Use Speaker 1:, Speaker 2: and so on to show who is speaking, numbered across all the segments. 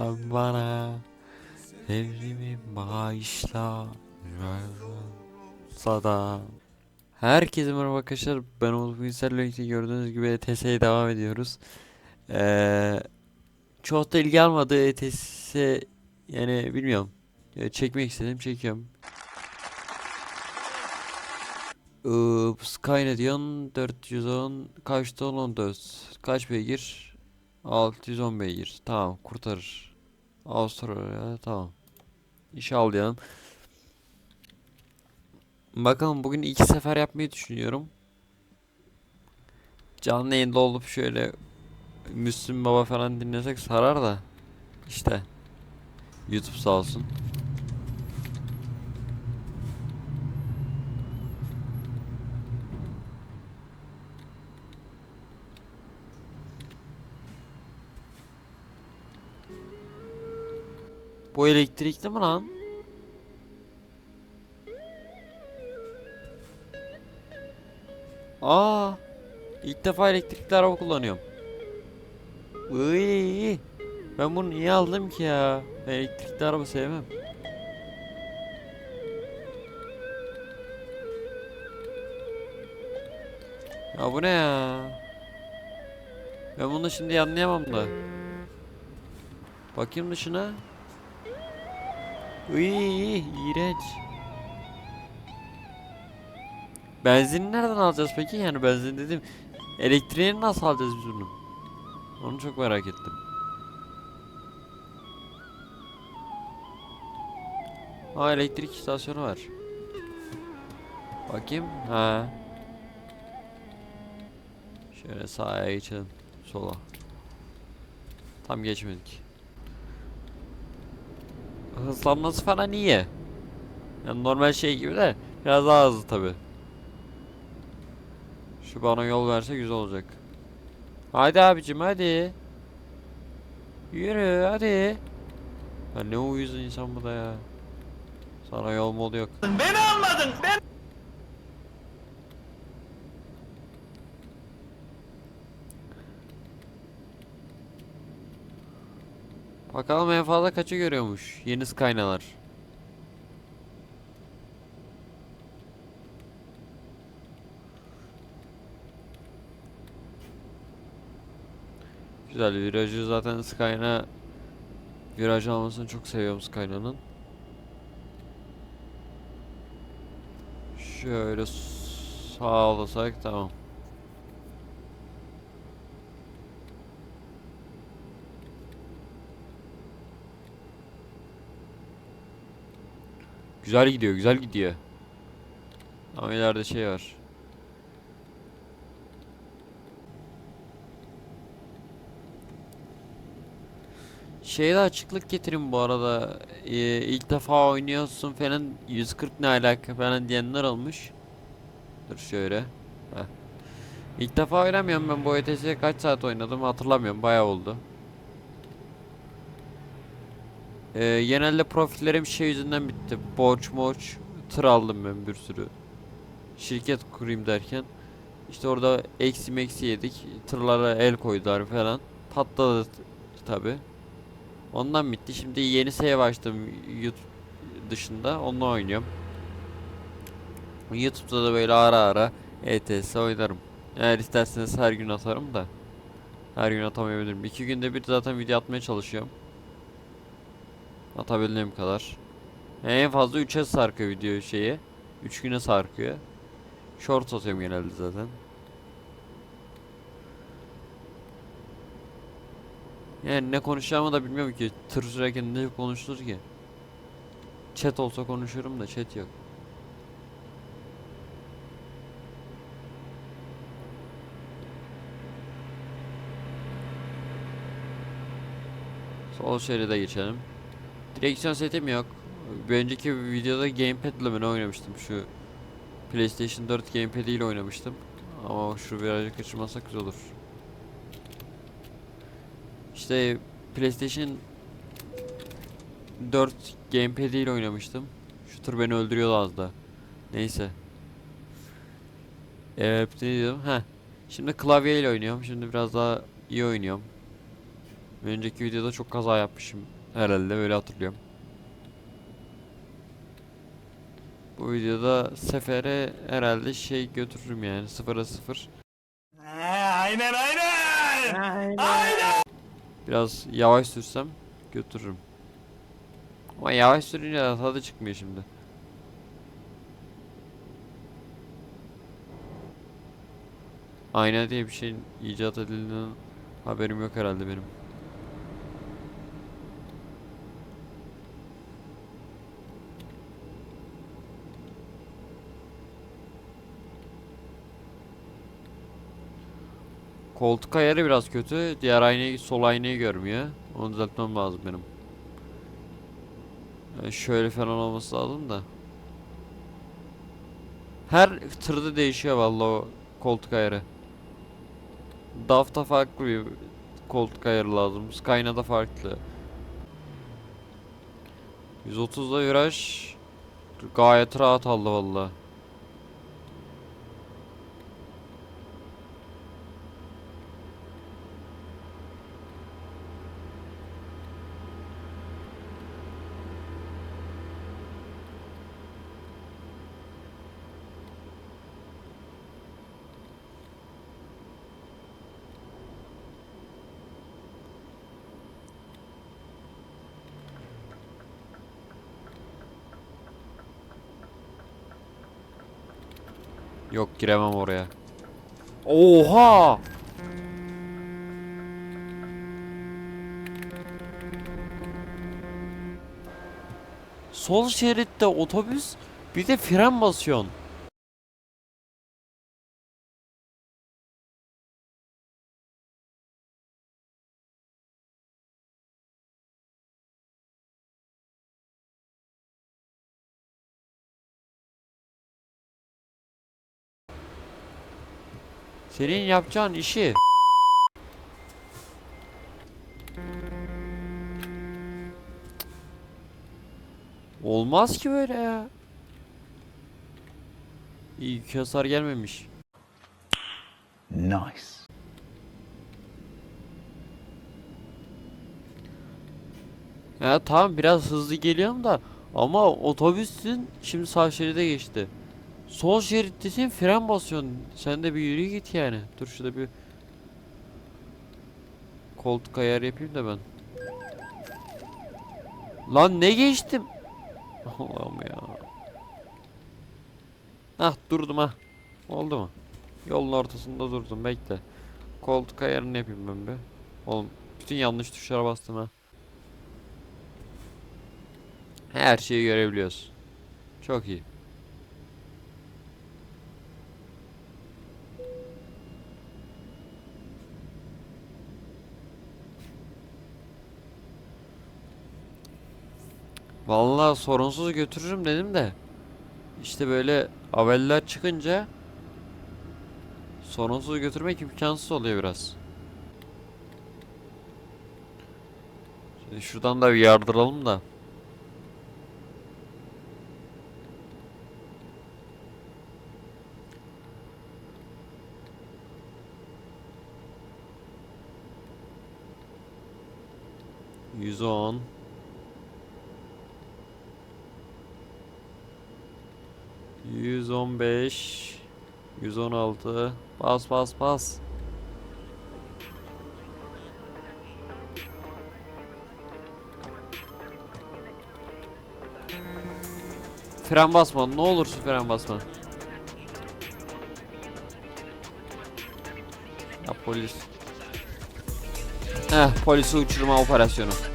Speaker 1: Bana Evrimi bağışla Sada Herkese merhaba arkadaşlar. Ben Umut Bilgisayar'la birlikte gördüğünüz gibi ETS'ye devam ediyoruz. Ee, Çok da ilgi almadı ETS Yani bilmiyorum. Ya Çekmek istedim çekiyorum. Ee, Sky ne diyorsun 410 kaç ton 14 kaç beygir? 610 beygir. Tamam kurtarır Avustralya tamam diyelim Bakalım bugün iki sefer yapmayı düşünüyorum. Canlı yayında olup şöyle Müslüm Baba falan dinlesek sarar da işte YouTube sağ olsun. Bu elektrikli mi lan? Aa, ilk defa elektrikli araba kullanıyorum. Iy, ben bunu niye aldım ki ya? Elektrikli araba sevmem. Ya bu ne ya? Ben bunu şimdi anlayamam da. Bakayım dışına. Iy, iğrenç. Benzini nereden alacağız peki? Yani benzin dedim. Elektriğini nasıl alacağız biz bunu? Onu çok merak ettim. Ha elektrik istasyonu var. Bakayım. Ha. Şöyle sağa geçelim. Sola. Tam geçmedik. Hızlanması falan iyi. Yani normal şey gibi de biraz daha hızlı tabi. Şu bana yol verse güzel olacak. Hadi abicim hadi. Yürü hadi. Ya ne uyuz insan bu da ya. Sana yol modu yok.
Speaker 2: Beni almadın. Ben
Speaker 1: Bakalım en fazla kaçı görüyormuş. Yeni kaynalar. Güzel virajı zaten Skyna viraj almasını çok seviyorum Skyna'nın. Şöyle sağlasak tamam. Güzel gidiyor, güzel gidiyor. Ama ileride şey var. Şeye de açıklık getirin bu arada. Ee, ilk defa oynuyorsun falan 140 ne alaka falan diyenler olmuş. Dur şöyle. Heh. İlk defa oynamıyorum ben bu ETS'ye kaç saat oynadım hatırlamıyorum bayağı oldu. Ee, genelde profillerim şey yüzünden bitti. Borç morç tır aldım ben bir sürü. Şirket kurayım derken. işte orada eksi meksi yedik. Tırlara el koydular falan. Patladı tabi. Ondan bitti. Şimdi yeni save açtım YouTube dışında. Onunla oynuyorum. YouTube'da da böyle ara ara ETS oynarım. Eğer isterseniz her gün atarım da. Her gün atamayabilirim. İki günde bir zaten video atmaya çalışıyorum. Atabildiğim kadar. En fazla 3'e sarkıyor video şeyi. 3 güne sarkıyor. Short atıyorum genelde zaten. Yani ne konuşacağımı da bilmiyorum ki. Tır sürerken ne konuşulur ki? Chat olsa konuşurum da chat yok. Sol şeride geçelim. Direksiyon setim yok. Bir önceki videoda gamepad ile ben oynamıştım şu PlayStation 4 gamepad ile oynamıştım. Ama şu virajı kaçırmasak güzel olur. İşte PlayStation 4 gamepad ile oynamıştım. Şu tır beni öldürüyordu az da. Neyse. Evet ne diyordum? Heh. Şimdi klavyeyle oynuyorum. Şimdi biraz daha iyi oynuyorum. Önceki videoda çok kaza yapmışım. Herhalde öyle hatırlıyorum. Bu videoda sefere herhalde şey götürürüm yani sıfıra sıfır.
Speaker 2: Aynen aynen.
Speaker 1: Biraz yavaş sürsem götürürüm. Ama yavaş sürünce tadı çıkmıyor şimdi. Ayna diye bir şeyin icat edildiğinden haberim yok herhalde benim. Koltuk ayarı biraz kötü. Diğer aynayı, sol aynayı görmüyor. Onu düzeltmem lazım benim. Yani şöyle falan olması lazım da. Her tırda değişiyor vallahi o koltuk ayarı. DAF'ta farklı bir koltuk ayarı lazım. Skyline'da farklı. 130'da viraj gayet rahat aldı vallahi. Yok giremem oraya. Oha! Sol şeritte otobüs bir de fren basıyorsun. Senin yapacağın işi. Olmaz ki böyle ya. İyi ki hasar gelmemiş.
Speaker 2: Nice.
Speaker 1: Ya tamam biraz hızlı geliyorum da ama otobüsün şimdi sağ şeride geçti. Sol şerittesin fren basıyorsun. Sen de bir yürü git yani. Dur şurada bir koltuk ayar yapayım da ben. Lan ne geçtim? Allah'ım ya. Hah durdum ha. Oldu mu? Yolun ortasında durdum bekle. Koltuk ayarını yapayım ben bir. Oğlum bütün yanlış tuşlara bastım ha. Her şeyi görebiliyoruz. Çok iyi. Vallahi sorunsuz götürürüm dedim de işte böyle haberler çıkınca sorunsuz götürmek imkansız oluyor biraz. Şimdi şuradan da bir yardıralım da. 115 116 Bas bas bas Fren basma ne olursun fren basma. Ya polis. Heh polisi uçurma operasyonu.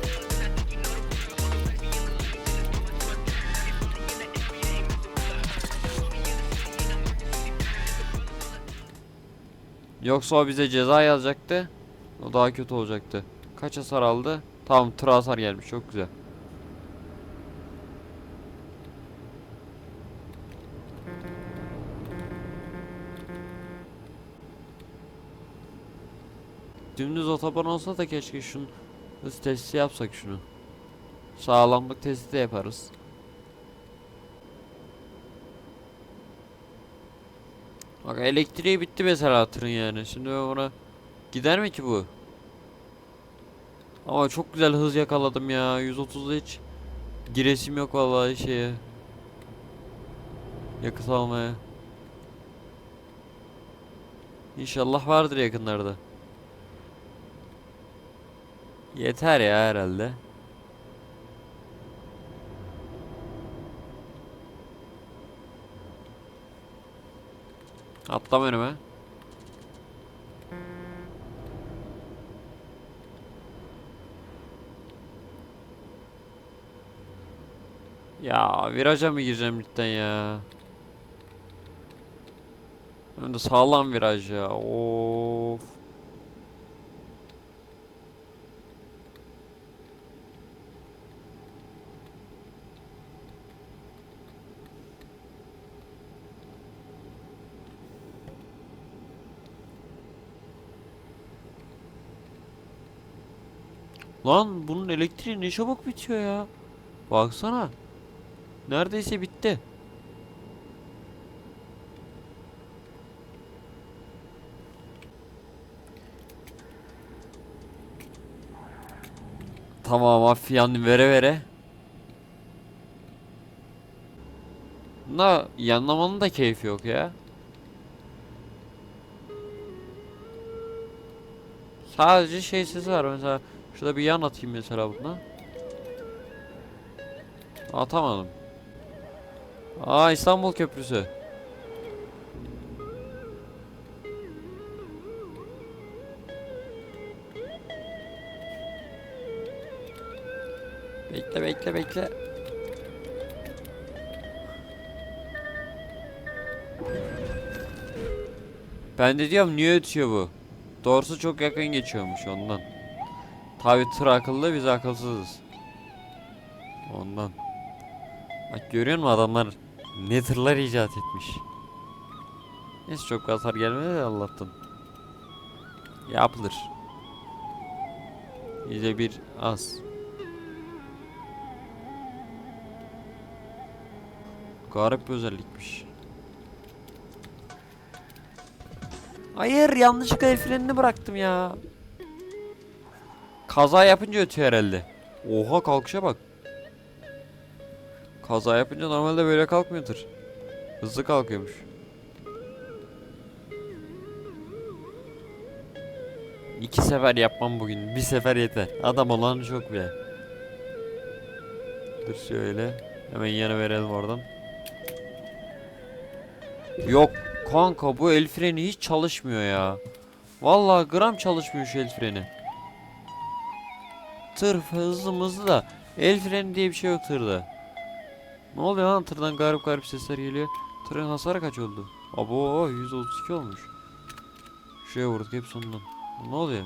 Speaker 1: Yoksa o bize ceza yazacaktı. O daha kötü olacaktı. Kaç hasar aldı? Tamam tır hasar gelmiş çok güzel. Dümdüz otoban olsa da keşke şunu hız testi yapsak şunu. Sağlamlık testi de yaparız. Bak elektriği bitti mesela tırın yani. Şimdi ben ona gider mi ki bu? Ama çok güzel hız yakaladım ya. 130'da hiç giresim yok vallahi şeye. Yakıt almaya. İnşallah vardır yakınlarda. Yeter ya herhalde. Atlama önüme. Ya viraja mı gireceğim cidden ya? Hem de sağlam viraj ya. Of. Lan bunun elektriği ne çabuk bitiyor ya. Baksana. Neredeyse bitti. Tamam afyan vere vere. Bunda yanlamanın da keyfi yok ya. Sadece şey sesi var mesela. Şurada bir yan atayım mesela buna. Atamadım. Aa İstanbul Köprüsü. Bekle bekle bekle. Ben de diyorum niye ötüyor bu? Doğrusu çok yakın geçiyormuş ondan. Tır akıllı biz akılsızız. Ondan. Bak görüyor musun adamlar ne tırlar icat etmiş. Neyse çok hasar gelmedi de Allah'tan. Yapılır. Bize bir az. Garip bir özellikmiş. Hayır yanlışlıkla el frenini bıraktım ya. Kaza yapınca ötüyor herhalde. Oha kalkışa bak. Kaza yapınca normalde böyle kalkmıyordur. Hızlı kalkıyormuş. İki sefer yapmam bugün. Bir sefer yeter. Adam olan çok bile. Dur şöyle. Hemen yana verelim oradan. Yok kanka bu el freni hiç çalışmıyor ya. Vallahi gram çalışmıyor şu el freni. Tır hızlı da el freni diye bir şey yok tırda. Ne oluyor lan tırdan garip garip sesler geliyor. Tırın hasarı kaç oldu? Abo 132 olmuş. Şuraya vurduk hep sonundan. Ne oluyor?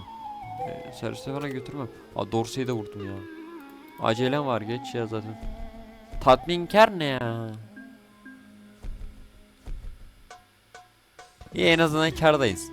Speaker 1: E, servise falan götürmem. Aa Dorsey'i de vurdum ya. Acelem var geç ya zaten. Tatminkar ne ya? İyi en azından kardayız.